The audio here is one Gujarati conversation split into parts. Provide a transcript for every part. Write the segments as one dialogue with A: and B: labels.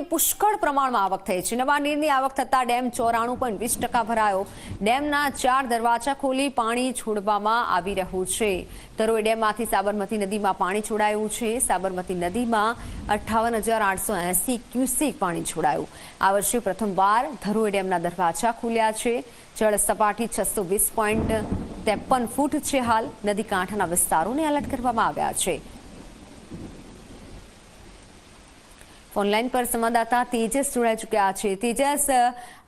A: પાણીની પુષ્કળ પ્રમાણમાં આવક થઈ છે. નવા નીરની આવક થતાં ડેમ ચોરાણું પોઈન્ટ વીસ ટકા ભરાયો. ડેમના ચાર દરવાજા ખોલી પાણી છોડવામાં આવી રહ્યું છે. ધરોઈ ડેમમાંથી સાબરમતી નદીમાં પાણી છોડાયું છે. સાબરમતી નદીમાં અઠ્ઠાવન હજાર આઠસો એંસી ક્યુસેક પાણી છોડાયું. આ વર્ષે પ્રથમવાર ધરોઈ ડેમના દરવાજા ખુલ્યા છે. જળ સપાટી છસો વીસ પોઈન્ટ ત્રેપન ફૂટ છે હાલ. નદી કાંઠાના વિસ્તારોને એલર્ટ કરવામાં આવ્યા છે. ફોનલાઈન પર સંવાદદાતા તેજસ જોડાઈ ચૂક્યા છે. તેજસ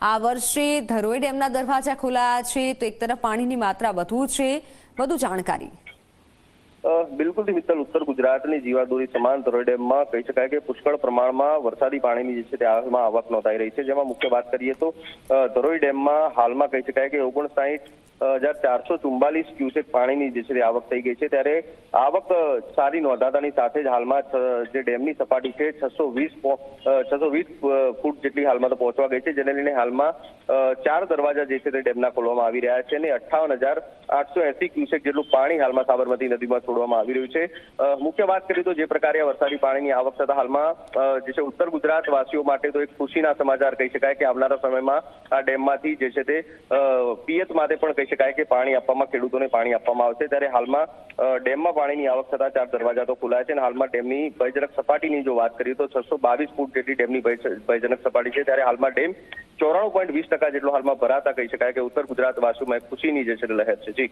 A: આ વર્ષે ધરોઈ ડેમના દરવાજા ખોલાયા છે. તો એક તરફ પાણીની માત્રા વધુ છે. વધુ જાણકારી.
B: બિલકુલ મિત્તલ ઉત્તર ગુજરાતની જીવાદોરી સમાન ધરોઈ ડેમમાં કહી શકાય કે પુષ્કળ પ્રમાણમાં વરસાદી પાણીની જે છે તે આવક નોંધાઈ રહી છે. જેમાં મુખ્ય વાત કરીએ તો ધરોઈ ડેમમાં હાલમાં કહી શકાય કે ઓગણસાઠ હજાર ચારસો ચુમ્બાલીસ ક્યુસેક પાણીની જે છે આવક થઈ ગઈ છે. ત્યારે આવક સારી નોંધાતાની સાથે જ હાલમાં જે ડેમની સપાટી છે, છસો વીસ છસો વીસ ફૂટ જેટલી હાલમાં તો પહોંચવા ગઈ છે, જેને લઈને હાલમાં ચાર દરવાજા જે છે તે ડેમના ખોલવામાં આવી રહ્યા છે અને અઠ્ઠાવન હજાર આઠસો એસી ક્યુસેક જેટલું પાણી હાલમાં સાબરમતી નદીમાં છોડવામાં આવી રહ્યું છે. મુખ્ય વાત કરીએ તો જે પ્રકારે વરસાદી પાણીની આવક થતા હાલમાં જે છે ઉત્તર ગુજરાત વાસીઓ માટે તો એક ખુશીના સમાચાર કહી શકાય કે આવનારા સમયમાં આ ડેમમાંથી જે છે તે પિયત માટે પણ કહી શકાય કે પાણી આપવામાં, ખેડૂતોને પાણી આપવામાં આવશે. ત્યારે હાલમાં ડેમમાં પાણીની આવક થતા ચાર દરવાજા તો ખુલ્યા છે અને હાલમાં ડેમની ભયજનક સપાટીની જો વાત કરીએ તો છસો બાવીસ ફૂટ જેટલી ડેમની ભયજનક સપાટી છે. ત્યારે હાલમાં ડેમ ચોરાણું પોઈન્ટ વીસ ટકા જેટલો હાલમાં ભરાતા કહી શકાય કે ઉત્તર ગુજરાત વાસુમાં ખુશીની જે છે લહેર છે. જી.